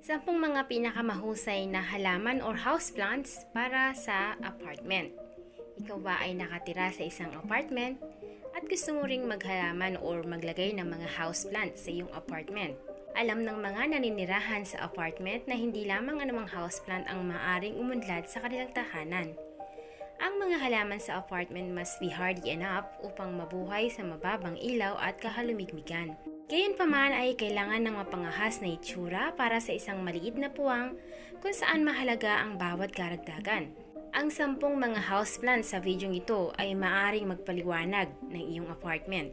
Sampung mga pinakamahusay na halaman or houseplants para sa apartment. Ikaw ba ay nakatira sa isang apartment at gusto mo ring maghalaman or maglagay ng mga houseplants sa iyong apartment? Alam ng mga naninirahan sa apartment na hindi lamang anumang houseplant ang maaring umunlad sa kanilang tahanan. Ang mga halaman sa apartment must be hardy enough upang mabuhay sa mababang ilaw at kahalumigmigan. Gayunpaman ay kailangan ng mapangahas na itsura para sa isang maliit na puwang kung saan mahalaga ang bawat karagdagan. Ang sampung mga houseplants sa videong ito ay maaring magpaliwanag ng iyong apartment.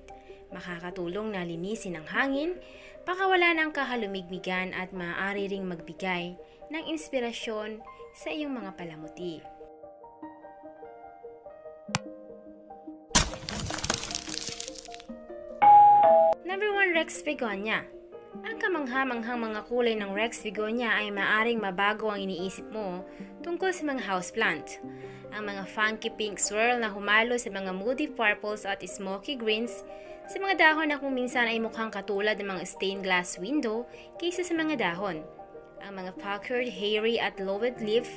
Makakatulong na linisin ang hangin, pakawala ng kahalumigmigan at maaari ring magbigay ng inspirasyon sa iyong mga palamuti. Rex Begonia. Ang kamangha-manghang mga kulay ng Rex Begonia ay maaring mabago ang iniisip mo tungkol sa mga houseplant. Ang mga funky pink swirl na humalo sa mga moody purples at smoky greens sa mga dahon na kung minsan ay mukhang katulad ng mga stained glass window kaysa sa mga dahon. Ang mga puckered, hairy at lowered leaf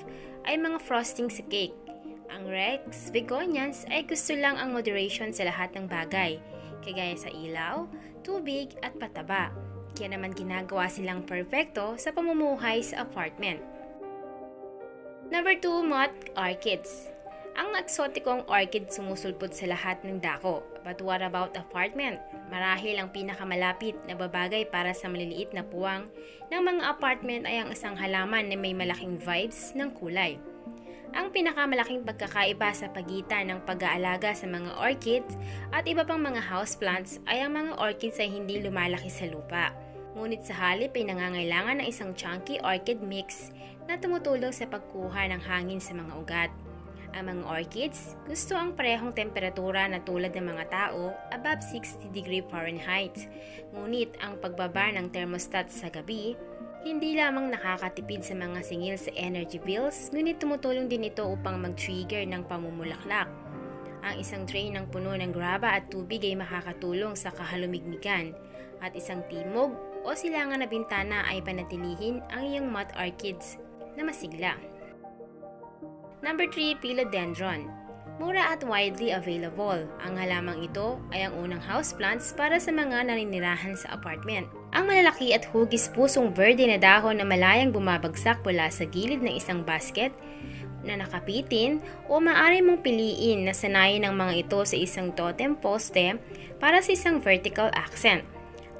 ay mga frosting sa cake. Ang Rex Begonias ay gusto lang ang moderation sa lahat ng bagay, kagaya sa ilaw, tubig at pataba. Kaya naman ginagawa silang perpekto sa pamumuhay sa apartment. Number 2, moth orchids. Ang eksotikong orchid sumusulpot sa lahat ng dako. But what about apartment? Marahil ang pinakamalapit na babagay para sa maliliit na puwang ng mga apartment ay ang isang halaman na may malaking vibes ng kulay. Ang pinakamalaking pagkakaiba sa pagitan ng pag-aalaga sa mga orchids at iba pang mga houseplants ay ang mga orchids ay hindi lumalaki sa lupa. Ngunit sa halip ay nangangailangan ng isang chunky orchid mix na tumutulong sa pagkuha ng hangin sa mga ugat. Ang mga orchids gusto ang parehong temperatura na tulad ng mga tao above 60 degree Fahrenheit. Ngunit ang pagbaba ng thermostat sa gabi hindi lamang nakakatipid sa mga singil sa energy bills, ngunit tumutulong din ito upang mag-trigger ng pamumulaklak. Ang isang tray ng puno ng graba at tubig ay makakatulong sa kahalumigmigan at isang timog o silangan na bintana ay panatilihin ang iyong moth orchids na masigla. Number 3, Philodendron. Mura at widely available. Ang halamang ito ay ang unang houseplants para sa mga naninirahan sa apartment. Ang malalaki at hugis pusong verde na dahon na malayang bumabagsak mula sa gilid ng isang basket na nakapitin o maaari mong piliin na sanayin ng mga ito sa isang totem poste para sa isang vertical accent.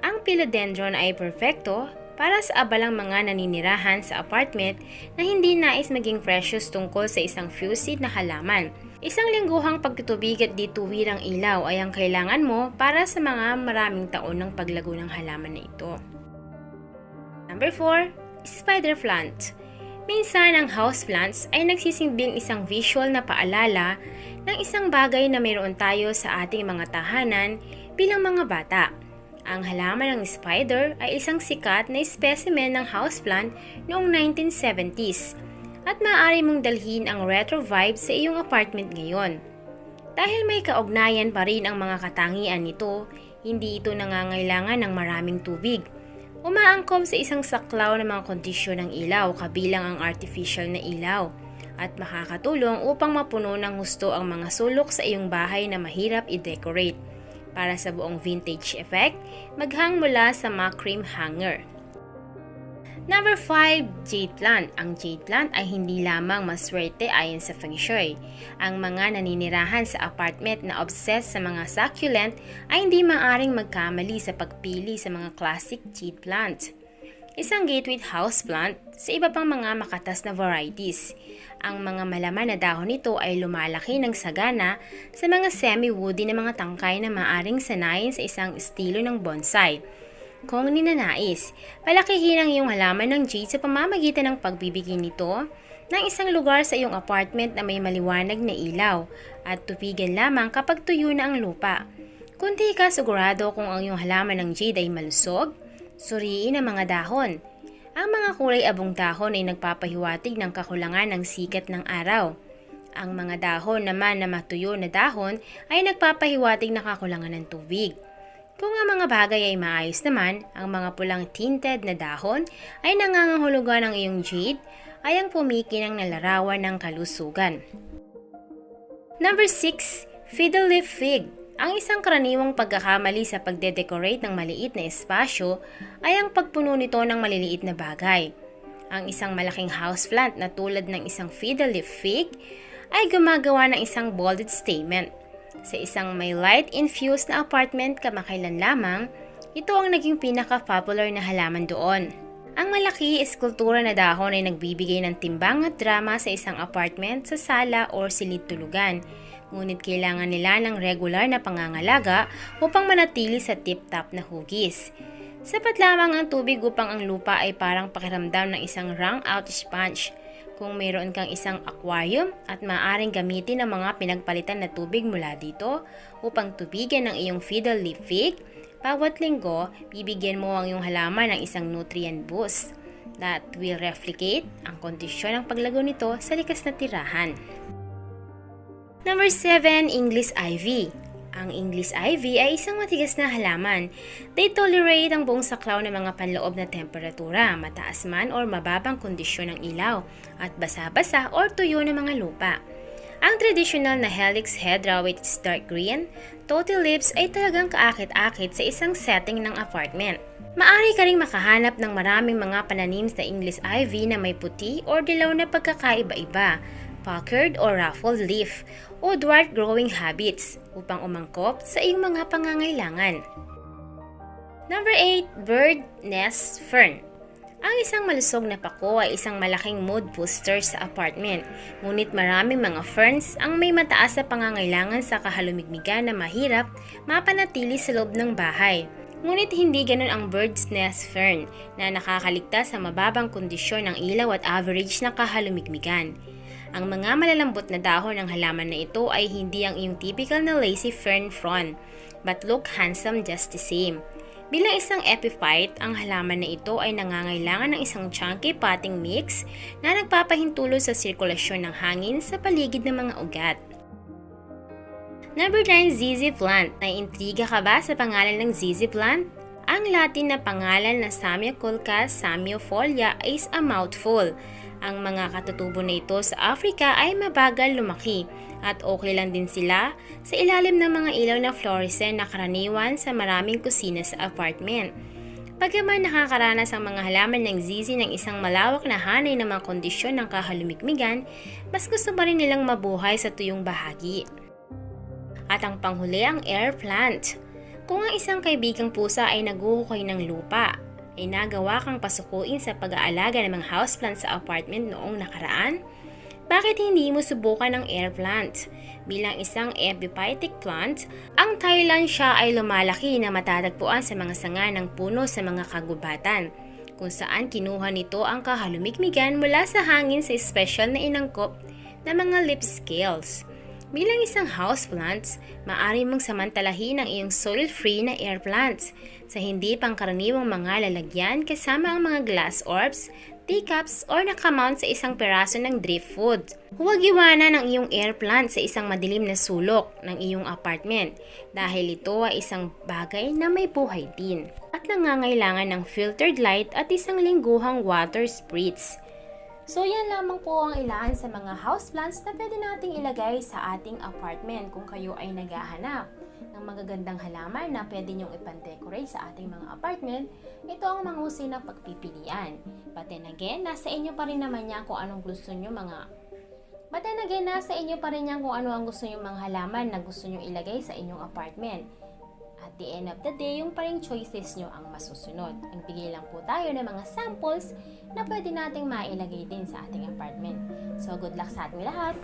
Ang philodendron ay perfecto para sa abalang mga naninirahan sa apartment na hindi nais maging precious tungkol sa isang fusid na halaman. Isang lingguhang pagtutubig at dituwirang ilaw ay ang kailangan mo para sa mga maraming taon ng paglago ng halaman na ito. Number 4, spider plant. Minsan ang houseplants ay nagsisilbing isang visual na paalala ng isang bagay na mayroon tayo sa ating mga tahanan bilang mga bata. Ang halaman ng spider ay isang sikat na specimen ng houseplant noong 1970s at maaari mong dalhin ang retro vibe sa iyong apartment ngayon. Dahil may kaugnayan pa rin ang mga katangian nito, hindi ito nangangailangan ng maraming tubig. Umaangkop sa isang saklaw ng mga kondisyon ng ilaw kabilang ang artificial na ilaw at makakatulong upang mapuno ng gusto ang mga sulok sa iyong bahay na mahirap i-decorate. Para sa buong vintage effect, maghang mula sa macrame hanger. Number 5, jade plant. Ang jade plant ay hindi lamang maswerte ayon sa feng shui. Ang mga naninirahan sa apartment na obsessed sa mga succulent ay hindi maaring magkamali sa pagpili sa mga classic jade plant. Isang gateway house plant sa iba pang mga makatas na varieties. Ang mga malaman na dahon nito ay lumalaki ng sagana sa mga semi-woody na mga tangkay na maaring sanayin sa isang estilo ng bonsai kung ninanais. Palakihin ang iyong halaman ng jade sa pamamagitan ng pagbibigay nito ng isang lugar sa iyong apartment na may maliwanag na ilaw at tupigan lamang kapag tuyo na ang lupa. Kung di ka sigurado kung ang iyong halaman ng jade ay malusog, suriin ang mga dahon. Ang mga kulay abong dahon ay nagpapahiwatig ng kakulangan ng sikat ng araw. Ang mga dahon naman na matuyo na dahon ay nagpapahiwatig ng kakulangan ng tubig. Kung ang mga bagay ay maayos naman, ang mga pulang tinted na dahon ay nangangahulugan ng iyong jade ay ang pumiki ng nalarawan ng kalusugan. Number 6, fiddle leaf fig. Ang isang karaniwang pagkakamali sa pagde-decorate ng maliit na espasyo ay ang pagpuno nito ng maliliit na bagay. Ang isang malaking houseplant na tulad ng isang fiddle leaf fig ay gumagawa ng isang bolded statement. Sa isang may light-infused na apartment kamakailan lamang, ito ang naging pinaka-popular na halaman doon. Ang malaki eskultura na dahon ay nagbibigay ng timbang at drama sa isang apartment sa sala o silid tulugan. Ngunit kailangan nila ng regular na pangangalaga upang manatili sa tip-top na hugis. Sapat lamang ang tubig upang ang lupa ay parang pakiramdam ng isang wrung-out sponge. Kung mayroon kang isang aquarium at maaaring gamitin ang mga pinagpalitan na tubig mula dito upang tubigan ang iyong fiddle leaf fig, bawat linggo, bibigyan mo ang iyong halaman ng isang nutrient boost that will replicate ang kondisyon ng paglago nito sa likas na tirahan. Number 7, English Ivy. Ang English Ivy ay isang matigas na halaman. They tolerate ang buong saklaw ng mga panloob na temperatura, mataas man or mababang kondisyon ng ilaw, at basa-basa or tuyo ng mga lupa. Ang traditional na helix hedra with its dark green, total leaves ay talagang kaakit-akit sa isang setting ng apartment. Maari ka ring makahanap ng maraming mga pananim sa English ivy na may puti or dilaw na pagkakaiba-iba, puckered or ruffled leaf, o dwarf growing habits upang umangkop sa iyong mga pangangailangan. Number 8, bird nest fern. Ang isang malusog na pako ay isang malaking mood booster sa apartment. Ngunit maraming mga ferns ang may mataas na pangangailangan sa kahalumigmigan na mahirap mapanatili sa loob ng bahay. Ngunit hindi ganun ang bird's nest fern na nakakaligtas sa mababang kondisyon ng ilaw at average na kahalumigmigan. Ang mga malalambot na dahon ng halaman na ito ay hindi ang iyong typical na lacy fern frond, but look handsome just the same. Bilang isang epiphyte, ang halaman na ito ay nangangailangan ng isang chunky potting mix na nagpapahintulo sa sirkulasyon ng hangin sa paligid ng mga ugat. Number 9, ZZ plant. Naiintriga ka ba sa pangalan ng ZZ plant? Ang Latin na pangalan na Samioculca samiofolia is a mouthful. Ang mga katutubo na ito sa Africa ay mabagal lumaki at okay lang din sila sa ilalim ng mga ilaw na fluorescent na karaniwan sa maraming kusina sa apartment. Pagkaman nakakaranas ang mga halaman ng zizi ng isang malawak na hanay ng mga kondisyon ng kahalumigmigan, mas gusto pa rin nilang mabuhay sa tuyong bahagi. At ang panghuli ang air plant. Kung ang isang kaibigang pusa ay naguhukay ng lupa, ay nagawa kang pasukuin sa pag-aalaga ng mga houseplant sa apartment noong nakaraan, bakit hindi mo subukan ang air plant? Bilang isang epiphytic plant, ang Thailand siya ay lumalaki na matatagpuan sa mga sanga ng puno sa mga kagubatan, kung saan kinuha nito ang kahalumigmigan mula sa hangin sa special na inangkop na mga lip scales. Bilang isang houseplants, maaari mong samantalahin ang iyong soil-free na air plants sa hindi pangkaraniwang mga lalagyan kasama ang mga glass orbs, teacups, or nakamount sa isang peraso ng driftwood. Huwag iwanan ang iyong air plant sa isang madilim na sulok ng iyong apartment dahil ito ay isang bagay na may buhay din at nangangailangan ng filtered light at isang lingguhang water spritz. So yan lamang po ang ilan sa mga houseplants na pwede nating ilagay sa ating apartment kung kayo ay naghahanap ng magagandang halaman na pwede nyong ipan-decorate sa ating mga apartment, ito ang mahusay na pagpipilian. But then again, nasa inyo pa rin naman yan kung anong gusto nyo mga But then again, nasa inyo pa rin yan kung ano ang gusto nyo mga halaman na gusto nyo ilagay sa inyong apartment. The end of the day, yung paring choices nyo ang masusunod. Nagbigay lang po tayo ng mga samples na pwede nating mailagay din sa ating apartment. So, good luck sa ating lahat!